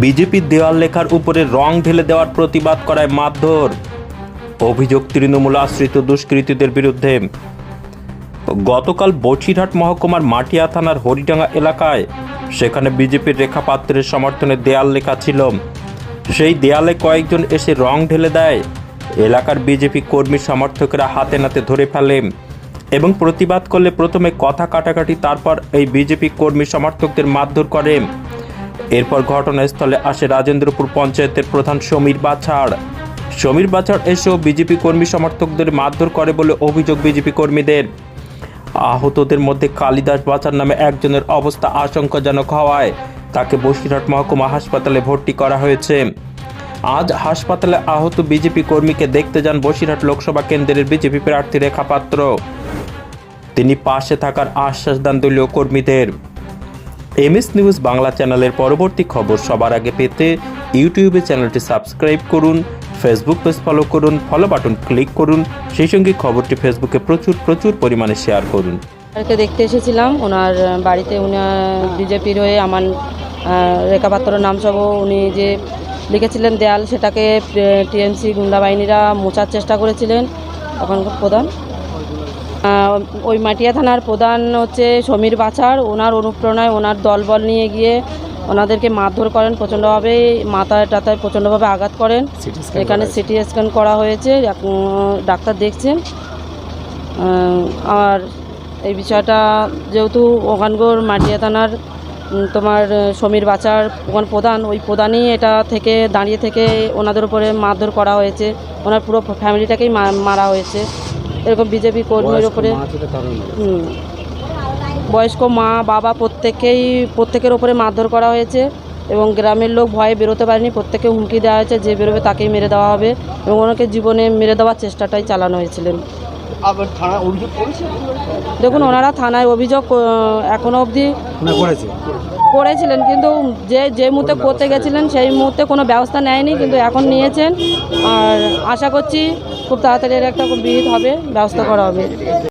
বিজেপির দেওয়াল লেখার উপরে রং ঢেলে দেওয়ার প্রতিবাদ করায় মারধর। অভিযোগ তৃণমূল আশ্রিত দুষ্কৃতীদের বিরুদ্ধে। গতকাল বছিরহাট মহকুমার মাটিয়া থানার হরিডাঙ্গা এলাকায় সেখানে বিজেপির রেখা পাত্রের সমর্থনে দেয়াল লেখা ছিল। সেই দেয়ালে কয়েকজন এসে রং ঢেলে দেয়। এলাকার বিজেপি কর্মী সমর্থকেরা হাতে নাতে ধরে ফেলে এবং প্রতিবাদ করলে প্রথমে কথা কাটাকাটি, তারপর এই বিজেপি কর্মী সমর্থকদের মারধর করে। এরপর ঘটনাস্থলে আসে রাজেন্দ্রপুর পঞ্চায়েতের প্রধান সমীর বাছাড় সমীর বাছাড় এসেও বিজেপি কর্মী সমর্থকদের মারধর করে বলে অভিযোগ বিজেপি কর্মীদের। আহতদের মধ্যে কালিদাস বাছার নামে একজনের অবস্থা আশঙ্কাজনক হওয়ায় তাকে বসিরহাট মহকুমা হাসপাতালে ভর্তি করা হয়েছে। আজ হাসপাতালে আহত বিজেপি কর্মীকে দেখতে যান বসিরহাট লোকসভা কেন্দ্রের বিজেপি প্রার্থী রেখা পাত্র। তিনি পাশে থাকার আশ্বাস দেন দলীয় কর্মীদের। এমএস নিউজ বাংলা চ্যানেলের পরবর্তী খবর সবার আগে পেতে ইউটিউবে চ্যানেলটি সাবস্ক্রাইব করুন, ফেসবুক পেজ ফলো করুন ফলো বাটন ক্লিক করুন, সেই সঙ্গে খবরটি ফেসবুকে প্রচুর প্রচুর পরিমাণে শেয়ার করুন। স্যারকে দেখতে এসেছিলাম, ওনার বাড়িতে উনি বিজেপির হয়ে আমার রেখা পাত্র নাম সহ উনি যে লিখেছিলেন দেয়াল, সেটাকে টিএমসি গুন্ডা বাহিনীরা মোচার চেষ্টা করেছিলেন। তখনকার প্রধান ওই মাটিয়া থানার প্রধান হচ্ছে সমীর বাছার। ওনার অনুপ্রেরণায় ওনার দলবল নিয়ে গিয়ে ওনাদেরকে মারধর করেন প্রচণ্ডভাবে মাথায় টাতায় প্রচণ্ডভাবে আঘাত করেন। এখানে সিটি স্ক্যান করা হয়েছে ডাক্তার দেখছেন। আর এই বিষয়টা যেহেতু ওখানগর মাটিয়া থানার তোমার সমীর বাচার ওখান প্রধান ওই প্রধানই এটা থেকে দাঁড়িয়ে থেকে ওনাদের উপরে মারধর করা হয়েছে। ওনার পুরো ফ্যামিলিটাকেই মারা হয়েছে। এরকম বিজেপি কর্মীর উপরে হুম। বয়স্ক মা বাবা প্রত্যেকেই প্রত্যেকের ওপরে মারধর করা হয়েছে এবং গ্রামের লোক ভয়ে বেরোতে পারেনি। প্রত্যেকে হুমকি দেওয়া হয়েছে যে বেরোবে তাকেই মেরে দেওয়া হবে এবং ওনাকে জীবনে মেরে দেওয়ার চেষ্টাটাই চালানো হয়েছিলেন। দেখুন ওনারা থানায় অভিযোগ এখনও অবধি করেছে। করেছিলেন কিন্তু যে যে মুহূর্তে করতে গেছিলেন সেই মুহূর্তে কোনো ব্যবস্থা নেয়নি কিন্তু এখন নিয়েছেন। আর আশা করছি খুব তাড়াতাড়ি এর একটা বিহিত হবে ব্যবস্থা করা হবে।